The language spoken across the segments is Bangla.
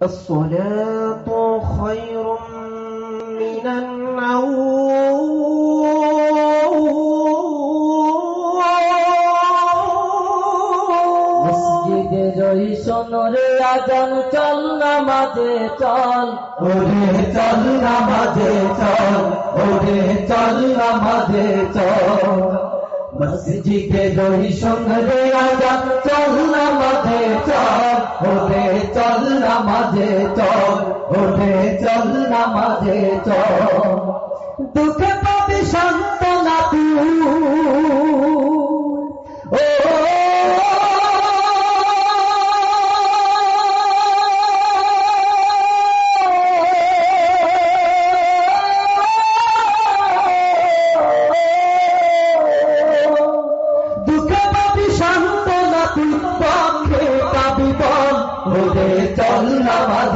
الصلاة خير من النوم মসজিদে রই সোনরে আজান চল নামাজে চল ওরে চল নামাজে চল ওরে চল নামাজে চল মসজিদে রই সঙ্গে আজান চল নামাজে চল, ওরে চল নামাজে চল, ওরে চল নামাজে চল। দুঃখে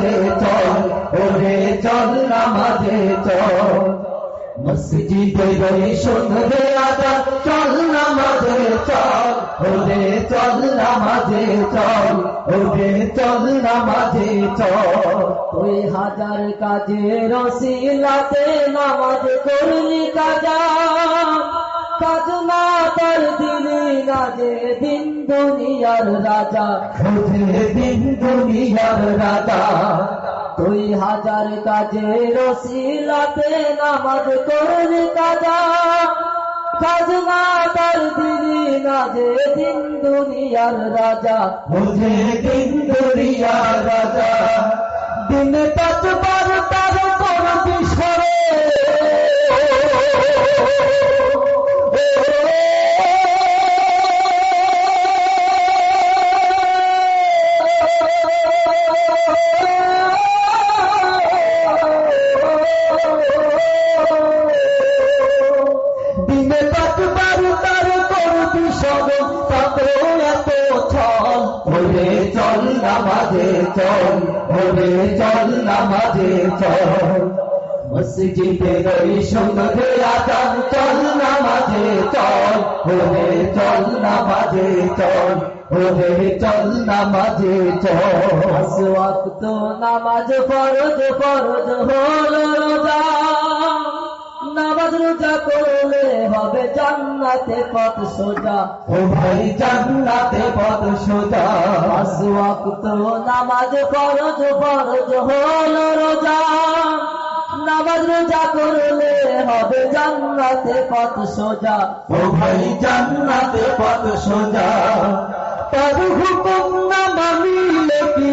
নামাজে চল ওরে চল নামাজে চল মসজিদে রই সন্ধ্যে আদা চল নামাজে চল ওরে চল নামাজে চল ওরে চল নামাজে চল। তুই হাজার কাজে রসিলাতে নামাজ করলি কাজা। কাজ না তার দিলি না যে দিন দুনিয়ার রাজা। ওরে দিন দুনিয়ার রাজা। তুই হাজার কাজে রসিলাতে নামাজ করলি কাজা। কাজ না তার দিলি না যে দিন দুনিয়ার রাজা। দিন দুনিয়ার রাজা। ওরে চল নামাজে চল ওরে চল নামাজে চল। মসজিদে রই সঙ্গে আজান, চল নামাজে চল ওরে চল নামাজে চল ওরে চল নামাজে চল। ওয়াক্ত নামাজ ফরজ ফরজ হলো রোজা। নামাজ রোজা করলে হবে জান্নাতে পথ সোজা। ও ভাই জান্নাতে পদ সোজা। পাঁচ ওয়াক্ত নামাজ ফরজ ফরজ হলো রোজা। নামাজ রোজা করলে হবে জান্নাতে পথ সোজা। ও ভাই জান্নাতে পদ সোজা। তার হুকুম না মানিলে কি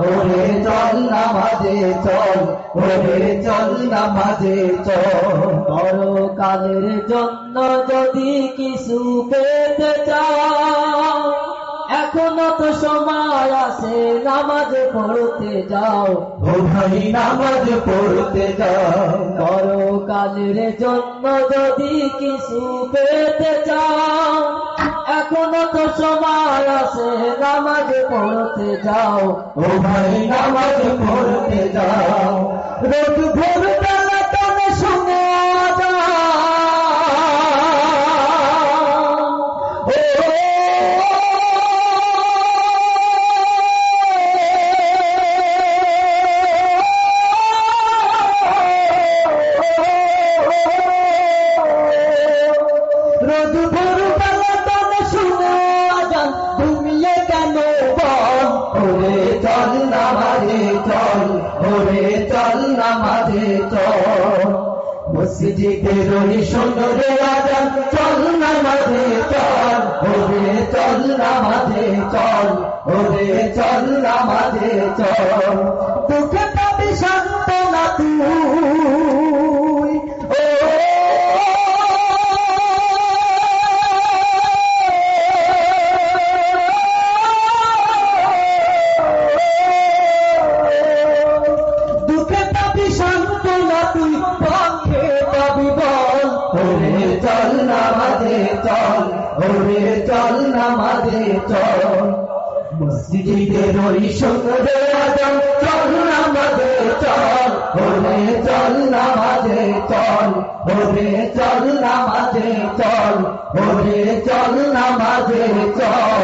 ওরে চল নামাজে চল ওরে চল নামাজে চল। পরকালের জন্য যদি কিছু পেতে চাও এখনও তো সময় আছে নামাজ পড়তে যাও। ও ভাই নামাজ পড়তে যাও। পরকালের জন্য যদি কিছু পেতে চাও এখনও তো সময় আছে নামাজ পড়তে যাও ও ভাই নামাজ পড়তে যাও রোজ ভোর বেলা তবে শুনে রোজ ভোর নামাজে চল মসজিদে রই সুন্দরে আজান, চল নামাজে চল ওরে চল নামাজে চল ওরে চল নামাজে চল দুঃখে চল মসজিদের ওই সঙ্গে আজম চল নামাজে চল ওরে চল নামাজে চল ওরে চল নামাজে চল ওরে চল নামাজে চল